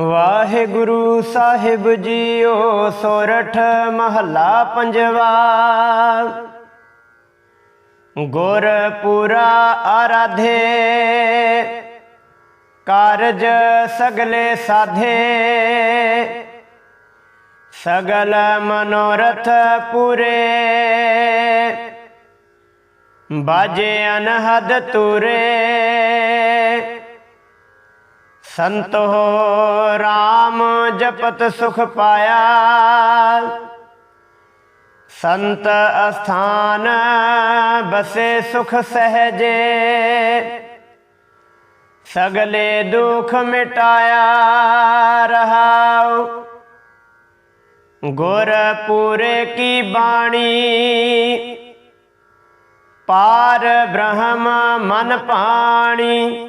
ਵਾਹਿਗੁਰੂ ਸਾਹਿਬ JIO ਸੋਰਠ ਮਹੱਲਾ ਪੰਜਵਾ। ਗੁਰ ਆਰਾਧੇ, ਕਾਰਜ ਸਗਲੇ ਸਾਧੇ। ਸਗਲ ਮਨੋਰਥ ਪੂਰੇ। ਬਾਜੇ ਅਨਹਦ ਤੁਰੇ। ਸੰਤੋ ਰਾਮ ਜਪਤ ਸੁਖ ਪਾਇਆ। ਸੰਤ ਅਸਥਾਨ ਬਸੇ ਸੁਖ ਸਹਜੇ। ਸਗਲੇ ਦੁਖ ਮਿਟਾਇਆ ਰਹਾਉ। ਗੁਰ ਕੀ ਬਾਣੀ। ਪਾਰ ਬ੍ਰਹਮ ਮਨ ਪਾਣੀ।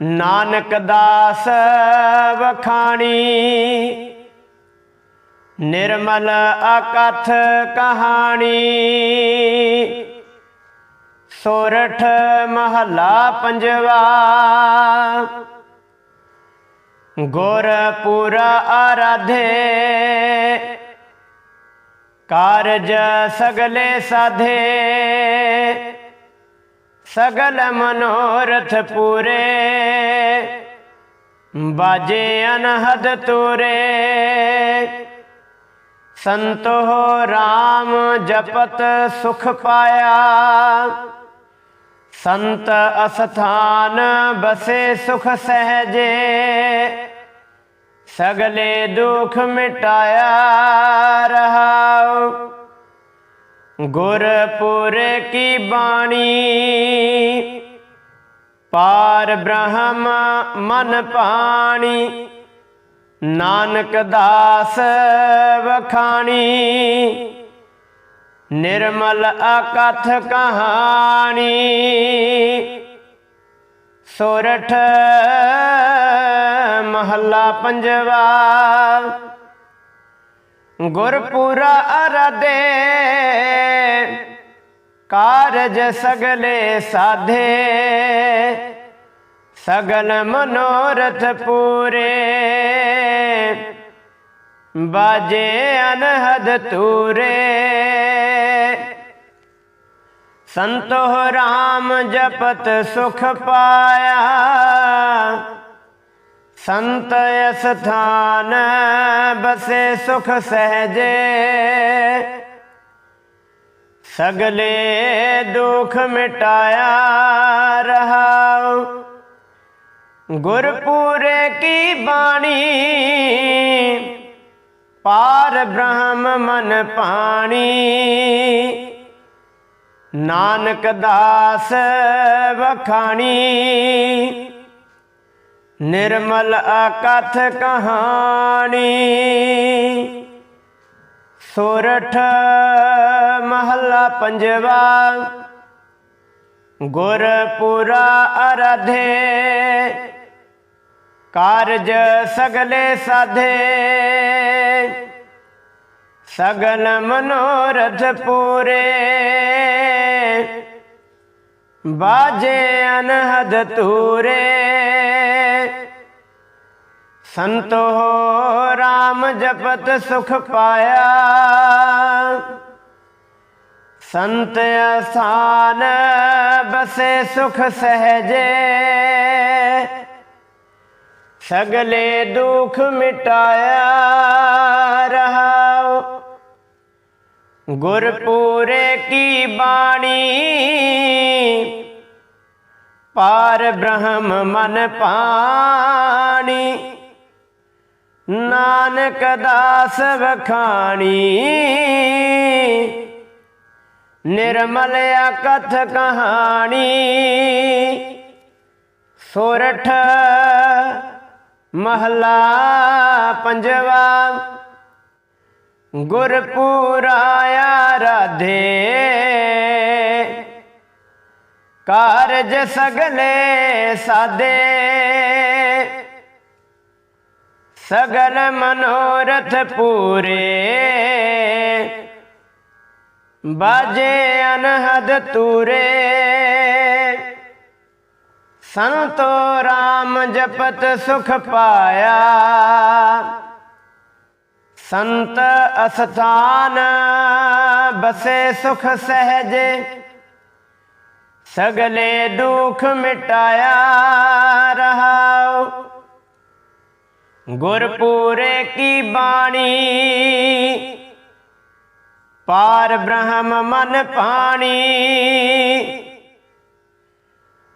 ਨਾਨਕ ਦਾਸ ਵਖਾਣੀ ਨਿਰਮਲ ਅਕਥ ਕਹਾਣੀ ਸੋਰਠ ਮਹੱਲਾ ਪੰਜਵਾ ਗੁਰ ਆਰਾਧੇ ਕਾਰਜ ਸਗਲੇ ਸਾਧੇ ਸਗਲ ਮਨੋਰਥ ਪੂਰੇ। ਬਾਜੇ ਅਨਹਦ ਤੁਰੇ। ਸੰਤੋ ਰਾਮ ਜਪਤ ਸੁਖ ਪਾਇਆ। ਸੰਤ ਅਸਥਾਨ ਬਸੇ ਸੁਖ ਸਹਜੇ। ਸਗਲੇ ਦੁਖ ਮਿਟਾਇਆ ਰਹਾਉ। ਗੁਰਪੁਰੇ ਕੀ ਬਾਣੀ? ਪਾਰ ਬ੍ਰਹਮ ਮਨ ਪਾਣੀ, ਨਾਨਕ ਦਾਸ ਵਖਾਣੀ। ਨਿਰਮਲ ਅਕਥ ਕਹਾਣੀ। ਸੋਰਠ ਮਹੱਲਾ ਪੰਜਵਾ ਗੁਰਪੁਰਾ ਅਰਦੇ, ਕਾਰਜ ਸਗਲੇ ਸਾਧੇ, ਸਗਲ ਮਨੋਰਥ ਪੂਰੇ। ਬਾਜੇ ਅਨਹਦ ਤੂਰੇ ਸੰਤੋ ਰਾਮ ਜਪਤ ਸੁਖ ਪਾਇਆ। ਸੰਤ ਅਸਥਾਨ ਬਸੇ ਸੁਖ ਸਹਜੇ। ਸਗਲੇ ਦੁਖ ਮਿਟਾਇਆ ਰਹਾਉ। ਗੁਰਪੂਰੇ ਕੀ ਬਾਣੀ, ਪਾਰ ਬ੍ਰਹਮ ਮਨ ਪਾਣੀ। ਨਾਨਕ ਦਾਸ ਵਖਾਣੀ। ਨਿਰਮਲ ਅਕਥ ਕਹਾਣੀ। ਸੋਰਠ ਮਹੱਲਾ ਪੰਜਵਾ। ਗੁਰਪੁਰਾ ਅਰਧੇ। ਕਾਰਜ ਸਗਲੇ ਸਾਧੇ। ਸਗਲ ਮਨੋਰਥ ਪੂਰੇ। ਬਾਜੇ ਅਨਹਦ ਤੂਰੇ ਸੰਤੋ ਰਾਮ ਜਪਤ ਸੁਖ ਪਾਇਆ। ਸੰਤ ਅਸਾਨ ਬਸੇ ਸੁਖ ਸਹਜੇ। ਸਗਲੇ ਦੁਖ ਮਿਟਾਇਆ ਰਹਾਉ। ਗੁਰਪੂਰੇ ਕੀ ਬਾਣੀ। ਪਾਰ ਬ੍ਰਹਮ ਮਨ ਪਾਣੀ। ਨਾਨਕ ਦਾਸ ਵਖਾਣੀ। ਨਿਰਮਲ ਅਕਥ ਕਹਾਣੀ। ਸੋਰਠ ਮਹਲਾ ਪੰਜਵਾ। ਗੁਰਪੂਰਾ ਰਾਧੇ ਕਾਰਜ ਸਗਲੇ ਸਾਦੇ। ਸਗਲ ਮਨੋਰਥ ਪੂਰੇ। ਬਾਜੇ ਅਨਹਦ ਤੂਰੇ। ਸੰਤੋ RAM ਜਪਤ ਸੁਖ ਪਾਇਆ। ਸੰਤ ਅਸਥਾਨ ਬਸੇ ਸੁਖ ਸਹਜੇ। ਸਗਲੇ ਦੁਖ ਮਿਟਾਇਆ ਰਹਾਉ। ਗੁਰਪੂਰੇ ਕੀ ਬਾਣੀ? ਪਾਰ ਬ੍ਰਹਮ ਮਨ ਪਾਣੀ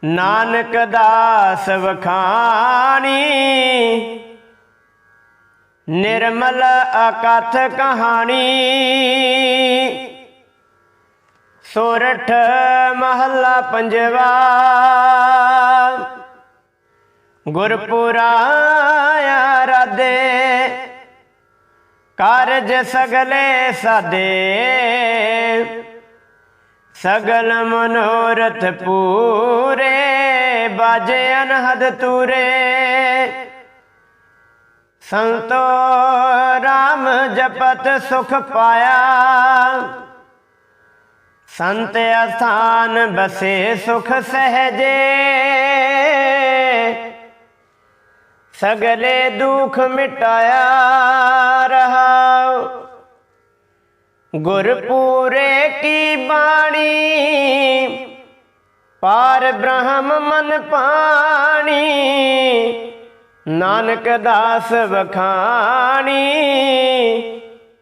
ਨਾਨਕ ਦਾਸ ਵਖਾਣੀ। ਨਿਰਮਲ ਅਕਥ ਕਹਾਣੀ। ਸੋਰਠ ਮਹੱਲਾ ਪੰਜਵਾ। ਗੁਰਪੁਰਾ ਆਰਾਧੇ, ਕਾਰਜ ਸਗਲੇ ਸਾਦੇ ਸਗਲ ਮਨੋਰਥ ਪੂਰੇ, ਬਾਜੇ ਅਨਹਦ ਤੂਰੇ। ਸੰਤੋ RAM ਜਪਤ ਸੁਖ ਪਾਇਆ। ਸੰਤ ਅਸਥਾਨ ਬਸੇ ਸੁਖ ਸਹਜੇ। ਸਗਲੇ ਦੁੱਖ ਮਿਟਾਇਆ ਰਹਾਉ। ਗੁਰਪੂਰੇ ਕੀ ਬਾਣੀ, ਪਾਰ ਬ੍ਰਹਮ ਮਨ ਪਾਣੀ, ਨਾਨਕ ਦਾਸ ਵਖਾਣੀ,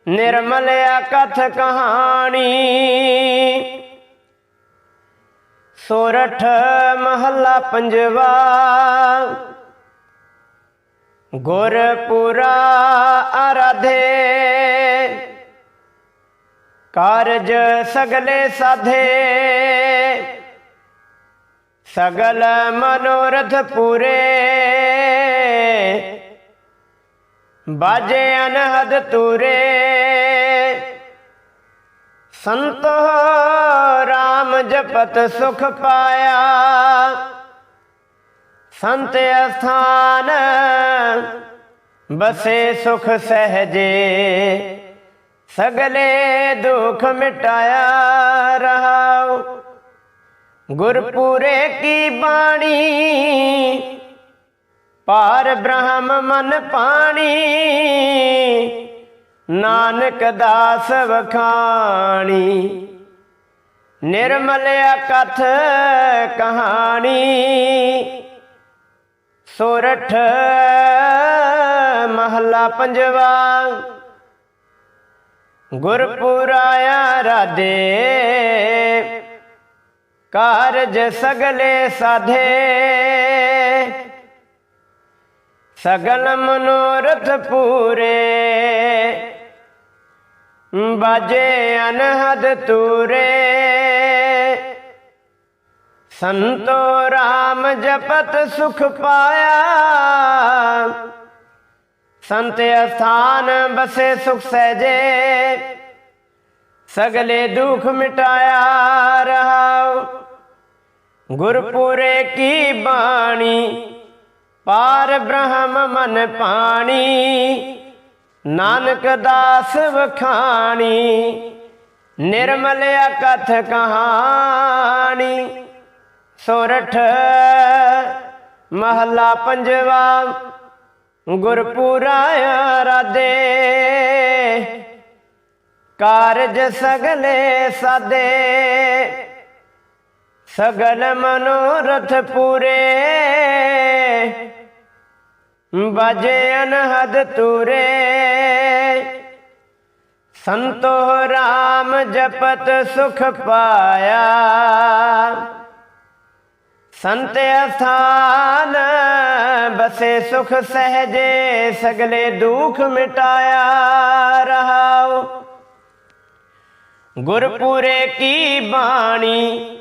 ਨਿਰਮਲ ਕਥ ਕਹਾਣੀ। ਸੋਰਠ ਮਹੱਲਾ ਪੰਜਵਾ ਗੁਰਪੁਰਾ ਆਰਾਧੇ। ਕਾਰਜ ਸਗਲੇ ਸਾਧੇ। ਸਗਲ ਮਨੋਰਥ ਪੂਰੇ। ਬਾਜੇ ਅਨਹਦ ਤੂਰੇ ਸੰਤੋ RAM ਜਪਤ ਸੁਖ ਪਾਇਆ। ਸੰਤ ਅਸਥਾਨ, ਬਸੇ ਸੁਖ ਸਹਜੇ। ਸਗਲੇ ਦੁਖ ਮਿਟਾਇਆ ਰਹਾਉ। ਗੁਰਪੂਰੇ ਕੀ ਬਾਣੀ ਪਾਰ ਬ੍ਰਹਮ ਮਨ ਪਾਣੀ। ਨਾਨਕ ਦਾਸ ਵਖਾਣੀ। ਨਿਰਮਲ ਕਥ ਕਹਾਣੀ। ਸੋਰਠ ਮਹੱਲਾ ਪੰਜਵਾ। ਗੁਰਪੁਰਾਇਆ ਰਾਧੇ ਕਾਰਜ ਸਗਲੇ ਸਾਧੇ। ਸਗਲ ਮਨੋਰਥ ਪੂਰੇ। ਬਾਜੇ ਅਨਹਦ ਤੂਰੇ। ਸੰਤੋ RAM ਜਪਤ ਸੁਖ ਪਾਇਆ। ਸੰਤ ਅਸਥਾਨ ਬਸੇ ਸੁਖ ਸਹਜੇ। ਸਗਲੇ ਦੁਖ ਮਿਟਾਇਆ ਰਹਾਉ। ਗੁਰਪੁਰੇ ਕੀ ਬਾਣੀ, ਪਾਰ ਬ੍ਰਹਮ ਮਨ ਪਾਣੀ। ਨਾਨਕ ਦਾਸ ਵਖਾਣੀ, ਨਿਰਮਲ ਕਥ ਕਹਾਣੀ। ਸੋਰਠ, ਮਹੱਲਾ ਪੰਜਵਾ, ਗੁਰਪੁਰਾ ਰਾਦੇ ਕਾਰਜ ਸਗਲੇ ਸਾਦੇ। ਸਗਲ ਮਨੋਰਥ ਪੂਰੇ। ਬਾਜੇ ਅਨਹਦ ਤੂਰੇ ਸੰਤੋ RAM ਜਪਤ ਸੁਖ ਪਾਇਆ। ਸੰਤ ਅਸਥਾਨ, ਬਸੇ ਸੁਖ ਸਹਜੇ, ਸਗਲੇ ਦੁਖ ਮਿਟਾਇਆ ਰਹਾਉ। ਗੁਰਪੁਰੇ ਕੀ ਬਾਣੀ,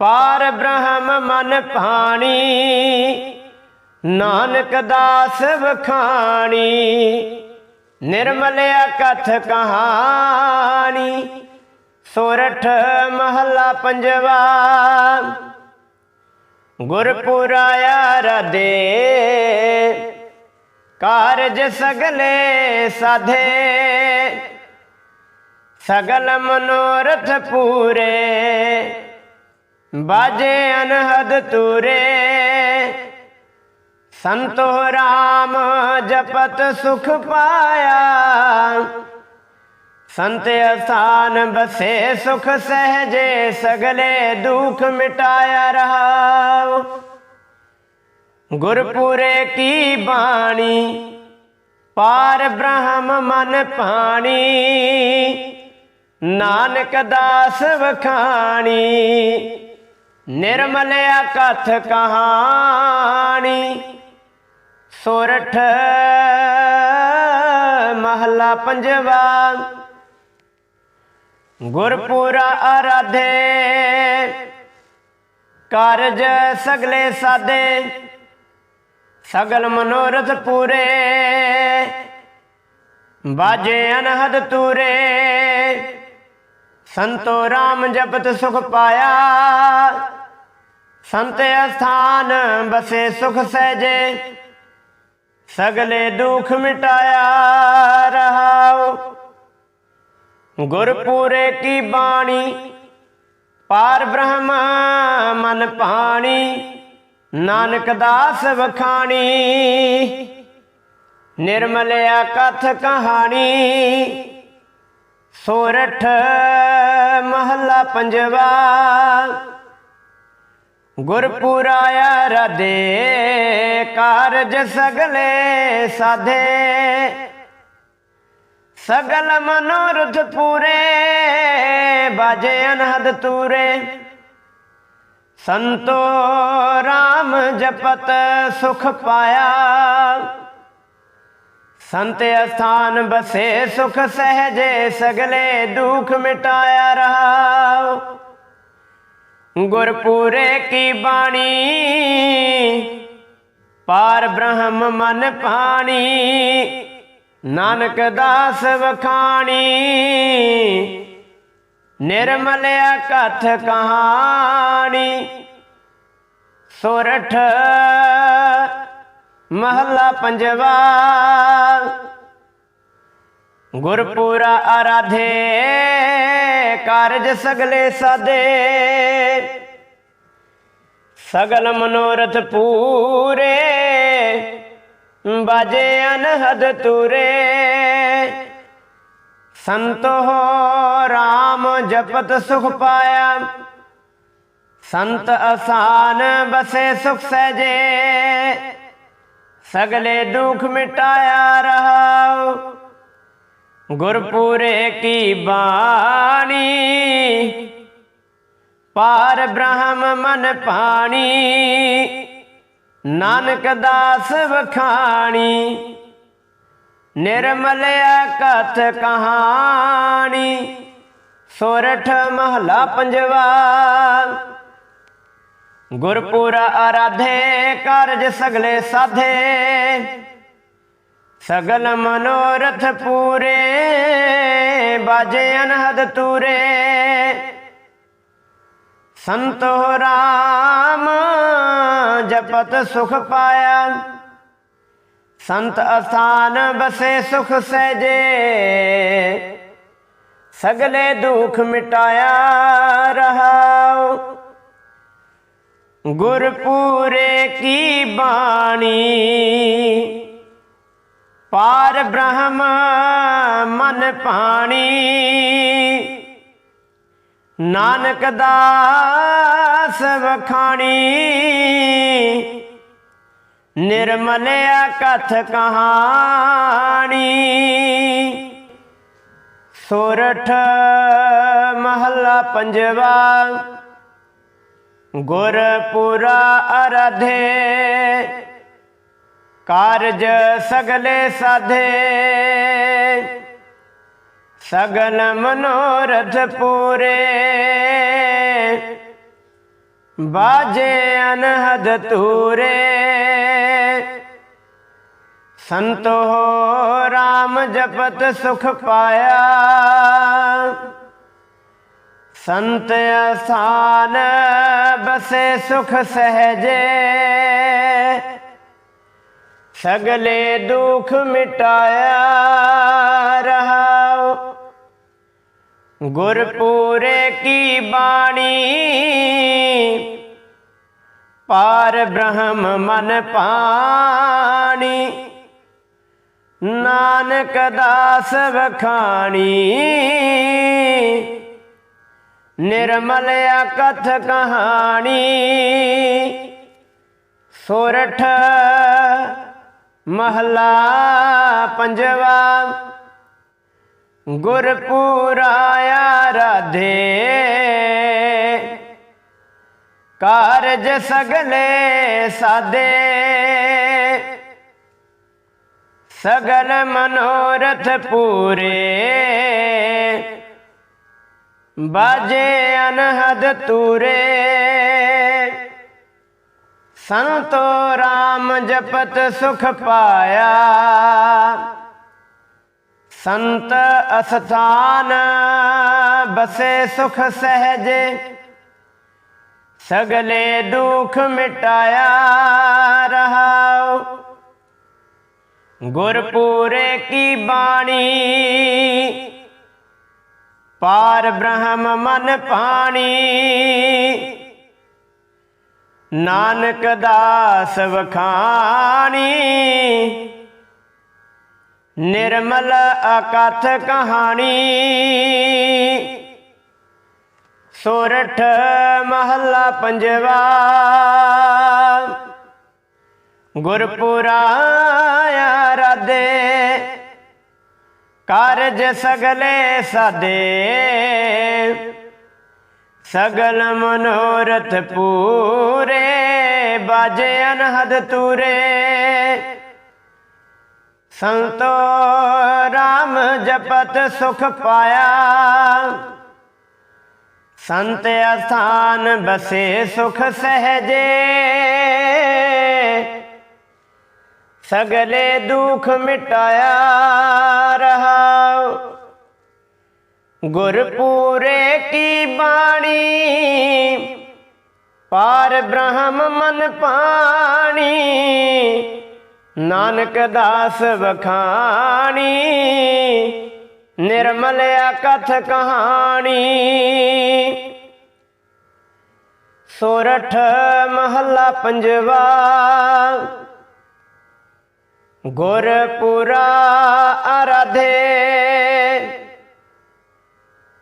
ਪਾਰ ਬ੍ਰਹਮ ਮਨ ਪਾਣੀ ਨਾਨਕ ਦਾਸ ਵਖਾਣੀ, ਨਿਰਮਲ ਕਥ ਕਹਾਣੀ। ਸੋਰਠ ਮਹੱਲਾ ਪੰਜਵਾ। ਗੁਰਪੁਰਾਇਆ ਰਦੇ ਕਾਰਜ ਸਗਲੇ ਸਾਧੇ। ਸਗਲ ਮਨੋਰਥ ਪੂਰੇ। ਬਾਜੇ ਅਨਹਦ ਤੂਰੇ ਸੰਤੋ ਰਾਮ ਜਪਤ ਸੁਖ ਪਾਇਆ। ਸੰਤ ਅਸਾਨ ਬਸੇ ਸੁਖ ਸਹਜੇ ਸਗਲੇ ਦੁਖ ਮਿਟਾਇਆ ਰਹਾਉ। ਗੁਰਪੁਰੇ ਕੀ ਬਾਣੀ, ਪਾਰ ਬ੍ਰਹਮ ਮਨ ਪਾਣੀ ਨਾਨਕ ਦਾਸ ਵਖਾਣੀ, ਨਿਰਮਲ ਕਥ ਕਹਾਣੀ। ਸੋਰਠ ਮਹਲਾ ਪੰਜਵਾ। ਗੁਰਪੁਰਾ ਆਰਾਧੇ, ਕਾਰਜ ਸਗਲੇ ਸਾਦੇ, ਸਗਲ ਮਨੋਰਥ ਪੂਰੇ, ਬਾਜੇ ਅਨਹਦ ਤੂਰੇ, ਸੰਤੋ ਰਾਮ ਜਪਤ ਸੁਖ ਪਾਇਆ, ਸੰਤ ਅਸਥਾਨ ਬਸੇ ਸੁਖ ਸਹਜੇ, ਸਗਲੇ ਦੁਖ ਮਿਟਾਇਆ ਰਹਾਉ। ਗੁਰਪੁਰੇ ਕੀ ਬਾਣੀ? ਪਾਰ ਬ੍ਰਹਮ ਮਨ ਪਾਣੀ, ਨਾਨਕ ਦਾਸ ਵਖਾਣੀ, ਨਿਰਮਲਿਆ ਕਥ ਕਹਾਣੀ। ਸੋਰਠ ਮਹੱਲਾ ਪੰਜਵਾ, ਗੁਰਪੂਰਾ ਰਦੇ ਕਾਰਜ ਸਗਲੇ ਸਾਧੇ। ਸਗਲ ਮਨੋਰਥ ਪੂਰੇ, ਬਾਜੇ ਅਨਹਦ ਤੂਰੇ। ਸੰਤੋ ਰਾਮ ਜਪਤ ਸੁਖ ਪਾਇਆ। ਸੰਤ ਅਸਥਾਨ ਬਸੇ ਸੁਖ ਸਹਜੇ, ਸਗਲੇ ਦੁਖ ਮਿਟਾਇਆ ਰਹਾ ਗੁਰਪੂਰੇ ਕੀ ਬਾਣੀ, ਪਾਰ ਬ੍ਰਹਮ ਮਨ ਪਾਣੀ। ਨਾਨਕ ਦਾਸ ਵਖਾਣੀ ਨਿਰਮਲਿਆ ਕਥ ਕਹਾਣੀ। ਸੋਰਠ ਮਹੱਲਾ ਪੰਜਵਾ। ਗੁਰਪੂਰਾ ਆਰਾਧੇ ਕਾਰਜ ਸਗਲੇ ਸਾਦੇ। ਸਗਲ ਮਨੋਰਥ ਪੂਰੇ ਬਾਜੇ ਅਨਹਦ ਤੂਰੇ। ਸੰਤੋ ਰਾਮ ਜਪਤ ਸੁਖ ਪਾਇਆ। ਸੰਤ ਆਸਾਨ ਬਸੇ ਸੁਖ ਸਹਜੇ। ਸਗਲੇ ਦੁਖ ਮਿਟਾਇਆ ਰਹਾਉ। ਗੁਰਪੂਰੇ ਕੀ ਬਾਣੀ। ਪਾਰ ਬ੍ਰਹਮ ਮਨ ਪਾਣੀ। ਨਾਨਕ ਦਾਸ ਵਖਾਣੀ ਨਿਰਮਲਿਆ ਕਥ ਕਹਾਣੀ, ਸੋਰਠ ਮਹਲਾ ਪੰਜਵਾ ਗੁਰਪੂਰਾ ਆਰਾਧੇ ਕਾਰਜ ਸਗਲੇ ਸਾਧੇ, ਸਗਲ ਮਨੋਰਥ ਪੂਰੇ, ਬਾਜੇ ਅਨਹਦ ਤੂਰੇ। ਸੰਤੋ ਰਾਮ ਜਪਤ ਸੁਖ ਪਾਇਆ। ਸੰਤ ਅਸਥਾਨ ਬਸੇ ਸੁਖ ਸਹਜੇ। ਸਗਲੇ ਦੁਖ ਮਿਟਾਇਆ ਰਹਾਉ। ਗੁਰਪੂਰੇ ਕੀ ਬਾਣੀ। ਪਾਰ ਬ੍ਰਹਮ ਮਨ ਪਾਣੀ। ਨਾਨਕ ਦਾਸ ਵਖਾਣੀ ਨਿਰਮਲਿਆ ਕਥ ਕਹਾਣੀ। ਸੋਰਠ ਮਹੱਲਾ ਪੰਜਵਾ ਗੁਰਪੁਰਾ ਅਰਾਧੇ। ਕਾਰਜ ਸਗਲੇ ਸਾਧੇ। ਸਗਲ ਮਨੋਰਥ ਪੂਰੇ। ਬਾਜੇ ਅਨਹਦ ਤੂਰੇ ਸੰਤੋ ਰਾਮ ਜਪਤ ਸੁਖ ਪਾਇਆ। ਸੰਤ ਅਸਾਨ ਬਸੇ ਸੁਖ ਸਹਜੇ। ਸਗਲੇ ਦੁਖ ਮਿਟਾਇਆ ਰਹਾਉ ਗੁਰਪੂਰੇ ਕੀ ਬਾਣੀ? ਪਾਰ ਬ੍ਰਹਮ ਮਨ ਪਾਣੀ। ਨਾਨਕ ਦਾਸ ਵਖਾਣੀ। ਨਿਰਮਲ ਅਕਥ ਕਹਾਣੀ। ਸੋਰਠ ਮਹਲਾ ਪੰਜਵਾ। ਗੁਰਪੁਰਾਇਆ ਰਾਧੇ ਕਾਰਜ ਸਗਲੇ ਸਾਦੇ। ਸਗਲ ਮਨੋਰਥ ਪੂਰੇ। ਬਾਜੇ ਅਨਹਦ ਤੂਰੇ। ਸੰਤੋ ਰਾਮ ਜਪਤ ਸੁਖ ਪਾਇਆ। ਸੰਤ ਅਸਥਾਨ ਬਸੇ ਸੁਖ ਸਹਜੇ। ਸਗਲੇ ਦੁਖ ਮਿਟਾਇਆ ਰਹਾਉ। ਗੁਰਪੂਰੇ ਕੀ ਬਾਣੀ। ਪਾਰ ਬ੍ਰਹਮ ਮਨ ਪਾਣੀ ਨਾਨਕ ਦਾਸ ਵਖਾਣੀ। ਨਿਰਮਲ ਅਕਥ ਕਹਾਣੀ। ਸੋਰਠ ਮਹੱਲਾ ਪੰਜਵਾ। ਗੁਰਪੁਰਾਇਆ ਰਾਦੇ ਕਾਰਜ ਸਗਲੇ ਸਾਦੇ ਸਗਲ ਮਨੋਰਥ ਪੂਰੇ। ਬਾਜੇ ਅਨਹਦ ਤੂਰੇ। ਸੰਤੋ ਰਾਮ ਜਪਤ ਸੁਖ ਪਾਇਆ। ਸੰਤ ਅਸਥਾਨ ਬਸੇ ਸੁਖ ਸਹਜੇ। ਸਗਲੇ ਦੁਖ ਮਿਟਾਇਆ ਰਹਾਉ। ਗੁਰਪੂਰੇ ਕੀ ਬਾਣੀ, ਪਾਰ ਬ੍ਰਹਮ ਮਨ ਪਾਣੀ। ਨਾਨਕ ਦਾਸ ਵਖਾਣੀ, ਨਿਰਮਲ ਅਕਥ ਕਹਾਣੀ। ਸੋਰਠ ਮਹੱਲਾ ਪੰਜਵਾ, ਗੁਰਪੁਰਾ ਅਰਾਧੇ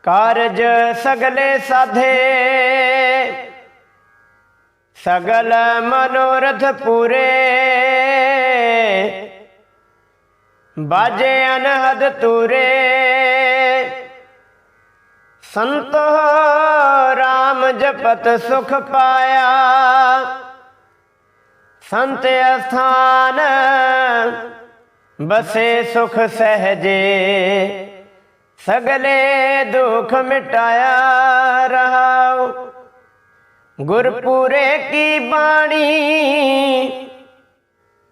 ਕਾਰਜ ਸਗਲੇ ਸਾਧੇ। ਸਗਲ ਮਨੋਰਥ ਪੂਰੇ। ਬਾਜੇ ਅਨਹਦ ਤੂਰੇ ਸੰਤੋ ਰਾਮ ਜਪਤ ਸੁਖ ਪਾਇਆ। ਸੰਤ ਅਸਥਾਨ ਬਸੇ ਸੁਖ ਸਹਜੇ। ਸਗਲੇ ਦੁਖ ਮਿਟਾਇਆ ਰਹਾਉ। ਗੁਰਪੂਰੇ ਕੀ ਬਾਣੀ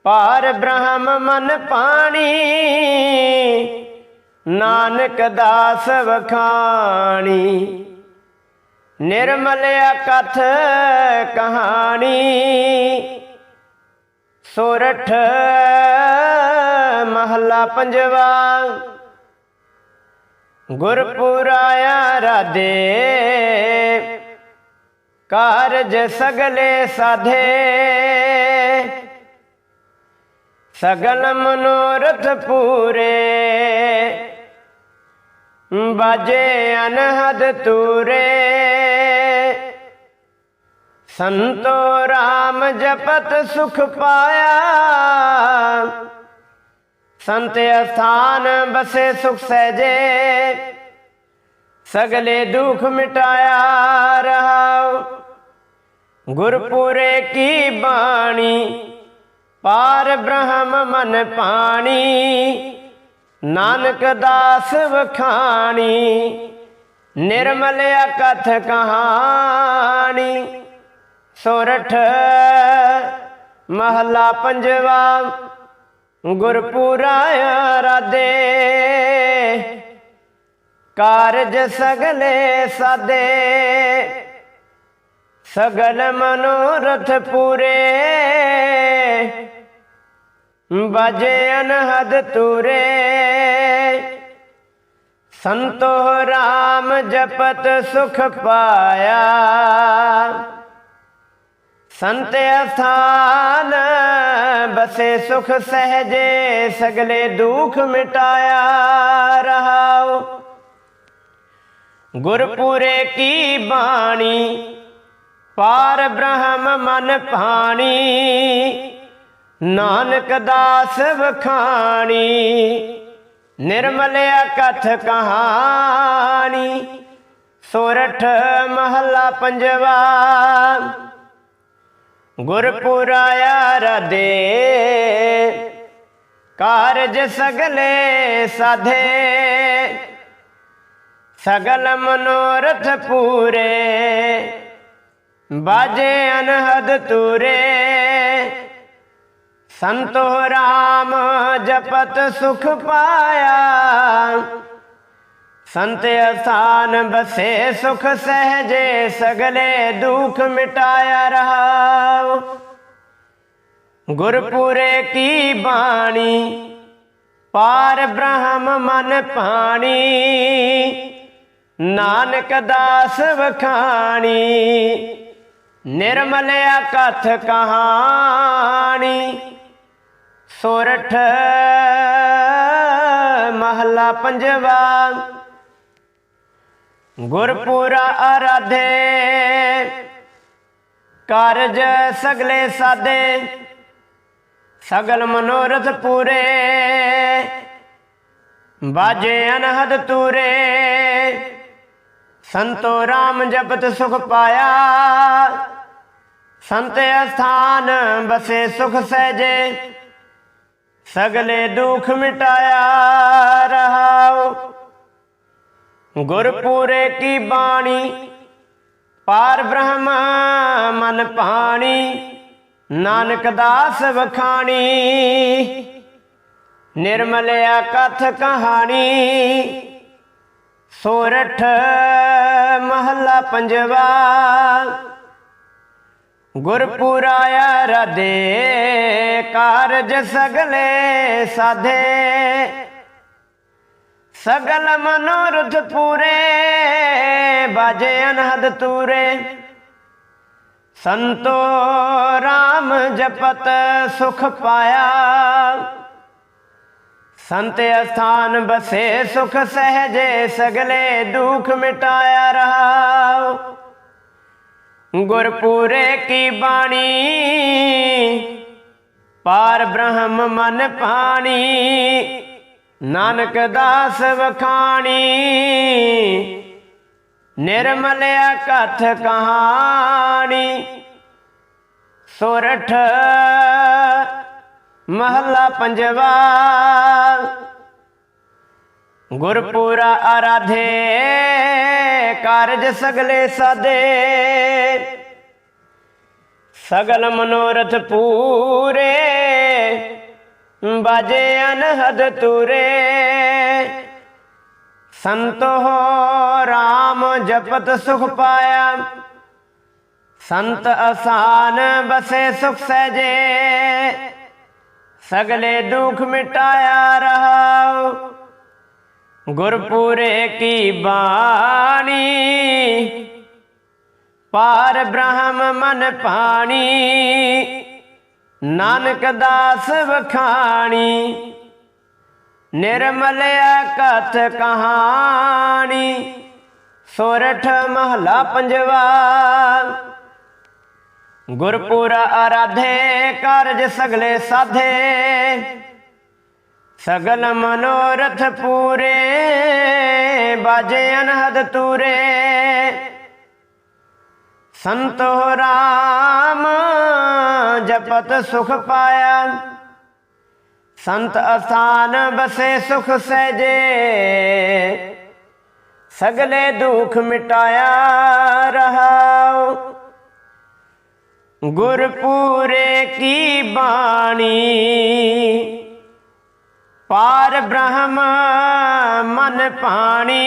ਪਾਰ ਬ੍ਰਹਮ ਮਨ ਪਾਣੀ, ਨਾਨਕ ਦਾਸ ਵਖਾਣੀ। ਨਿਰਮਲ ਅਕਥ ਕਹਾਣੀ, ਸੋਰਠ ਮਹੱਲਾ ਪੰਜਵਾ। ਗੁਰਪੁਰਾਇਆ ਰਾਦੇ ਕਾਰਜ ਸਗਲੇ ਸਾਧੇ। ਸਗਲ ਮਨੋਰਥ ਪੂਰੇ। ਬਾਜੇ ਅਨਹਦ ਤੂਰੇ। ਸੰਤੋ ਰਾਮ ਜਪਤ ਸੁਖ ਪਾਇਆ। ਸੰਤ ਅਸਥਾਨ ਬਸੇ ਸੁਖ ਸਹਜੇ। ਸਗਲੇ ਦੁਖ ਮਿਟਾਇਆ ਰਹਾਉ। ਗੁਰਪੁਰੇ ਕੀ ਬਾਣੀ। ਪਾਰ ਬ੍ਰਹਮ ਮਨ ਪਾਣੀ, ਨਾਨਕ ਦਾਸ ਵਖਾਣੀ, ਨਿਰਮਲ ਅਕਥ ਕਹਾਣੀ। ਸੋਰਠ ਮਹਲਾ ਪੰਜਵਾ ਗੁਰਪੁਰਾਇਆ ਰਾਦੇ ਕਾਰਜ ਸਗਲੇ ਸਾਦੇ। ਸਗਲ ਮਨੋਰਥ ਪੂਰੇ। ਬਜੇ ਅਨਹਦ ਤੂਰੇ। ਸੰਤੋ ਰਾਮ ਜਪਤ ਸੁਖ ਪਾਇਆ। ਸੰਤ ਅਸਥਾਨ ਬਸੇ ਸੁਖ ਸਹਜੇ, ਸਗਲੇ ਦੁਖ ਮਿਟਾਇਆ ਰਹਾਉ। ਗੁਰਪੁਰੇ ਕੀ ਬਾਣੀ, ਪਾਰ ਬ੍ਰਹਮ ਮਨ ਪਾਣੀ ਨਾਨਕ ਦਾਸ ਵਖਾਣੀ ਨਿਰਮਲਿਆ ਕਥ ਕਹਾਣੀ, ਸੋਰਠ ਮਹੱਲਾ ਪੰਜਵਾ ਗੁਰਪੁਰਾਇਆ ਰਦੇ ਕਾਰਜ ਸਗਲੇ ਸਾਧੇ, ਸਗਲ ਮਨੋਰਥ ਪੂਰੇ, ਬਾਜੇ ਅਨਹਦ ਤੂਰੇ ਸੰਤੋ ਰਾਮ ਜਪਤ ਸੁਖ ਪਾਇਆ। ਸੰਤ ਅਸਾਨ ਬਸੇ ਸੁਖ ਸਹਜੇ, ਸਗਲੇ ਦੁਖ ਮਿਟਾਇਆ ਰਹਾਉ। ਗੁਰਪੁਰੇ ਕੀ ਬਾਣੀ, ਪਾਰ ਬ੍ਰਹਮ ਮਨ ਪਾਣੀ ਨਾਨਕ ਦਾਸ ਵਖਾਣੀ ਨਿਰਮਲ ਅਕਥ ਕਹਾਣੀ। ਸੋਰਠ ਮਹਲਾ ਪੰਜਵਾ। ਗੁਰਪੂਰਾ ਆਰਾਧੇ, ਕਾਰਜ ਸਗਲੇ ਸਾਦੇ, ਸਗਲ ਮਨੋਰਥ ਪੂਰੇ। ਬਾਜੇ ਅਨਹਦ ਤੂਰੇ, ਸੰਤੋ ਰਾਮ ਜਪਤ ਸੁਖ ਪਾਇਆ। ਸੰਤ ਅਸਥਾਨ ਬਸੇ ਸੁਖ ਸਹਿਜੇ ਸਗਲੇ ਦੁੱਖ ਮਿਟਾਇਆ ਰਹਾਉ ਗੁਰਪੂਰੇ ਕੀ ਬਾਣੀ, ਪਾਰ ਬ੍ਰਹਮ ਮਨ ਪਾਣੀ ਨਾਨਕ ਦਾਸ ਵਖਾਣੀ ਨਿਰਮਲ ਕਥ ਕਹਾਣੀ। ਸੋਰਠ ਮਹੱਲਾ ਪੰਜਵਾ ਗੁਰਪੁਰਾਇਆ ਰਦੇ ਕਾਰਜ ਸਗਲੇ ਸਾਧੇ। ਸਗਲ ਮਨੋਰਥ ਪੂਰੇ, ਬਾਜੇ ਅਨਹਦ ਤੂਰੇ। ਸੰਤੋ ਰਾਮ ਜਪਤ ਸੁਖ ਪਾਇਆ। ਸੰਤ ਅਸਥਾਨ ਬਸੇ ਸੁਖ ਸਹਜੇ, ਸਗਲੇ ਦੁਖ ਮਿਟਾਇਆ ਰਹਾ। ਗੁਰਪੁਰੇ ਕੀ ਬਾਣੀ? ਪਾਰ ਬ੍ਰਹਮ ਮਨ ਪਾਣੀ ਨਾਨਕ ਦਾਸ ਵਖਾਣੀ। ਨਿਰਮਲਿਆ ਕਥ ਕਹਾਣੀ। ਸੋਰਠ ਮਹੱਲਾ ਪੰਜਵਾ। ਗੁਰਪੁਰਾ ਆਰਾਧੇ। ਕਾਰਜ ਸਗਲੇ ਸਾਦੇ। ਸਗਲ ਮਨੋਰਥ ਪੂਰੇ, ਬਾਜੇ ਅਨਹਦ ਤੂਰੇ ਸੰਤੋ ਰਾਮ ਜਪਤ ਸੁਖ ਪਾਇਆ। ਸੰਤ ਆਸਾਨ ਬਸੇ ਸੁਖ ਸਜੇ ਸਗਲੇ ਦੁਖ ਮਿਟਾਇਆ ਰਹਾਉ। ਗੁਰਪੂਰੇ ਕੀ ਬਾਣੀ? ਪਾਰ ਬ੍ਰਹਮ ਮਨ ਪਾਣੀ। ਨਾਨਕ ਦਾਸ ਵਖਾਣੀ। ਨਿਰਮਲ ਕਥ ਕਹਾਣੀ। ਸੋਰਠ ਮਹਲਾ ਪੰਜਵਾ। ਗੁਰਪੁਰਾ ਆਰਾਧੇ ਕਾਰਜ ਸਗਲੇ ਸਾਧੇ। ਸਗਲ ਮਨੋਰਥ ਪੂਰੇ, ਬਾਜੇ ਅਨਹਦ ਤੂਰੇ। ਸੰਤੋ ਰਾਮ, ਜਪਤ ਸੁਖ ਪਾਇਆ। ਸੰਤ ਅਸਥਾਨ ਬਸੇ ਸੁਖ ਸਹਜੇ। ਸਗਲੇ ਦੁਖ ਮਿਟਾਇਆ ਰਹਾਉ। ਗੁਰਪੂਰੇ ਕੀ ਬਾਣੀ ਪਾਰ ਬ੍ਰਹਮ ਮਨ ਪਾਣੀ।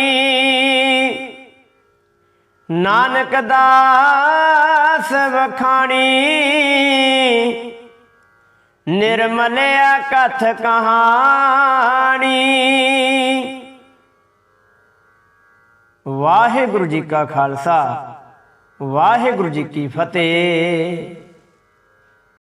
ਨਾਨਕ ਦਾਸ ਵਖਾਣੀ। ਨਿਰਮਲਿਆ ਕਥ ਕਹਾਣੀ। ਵਾਹਿਗੁਰੂ ਜੀ ਕਾ ਖਾਲਸਾ, ਵਾਹਿਗੁਰੂ ਜੀ ਕੀ ਫਤਿਹ।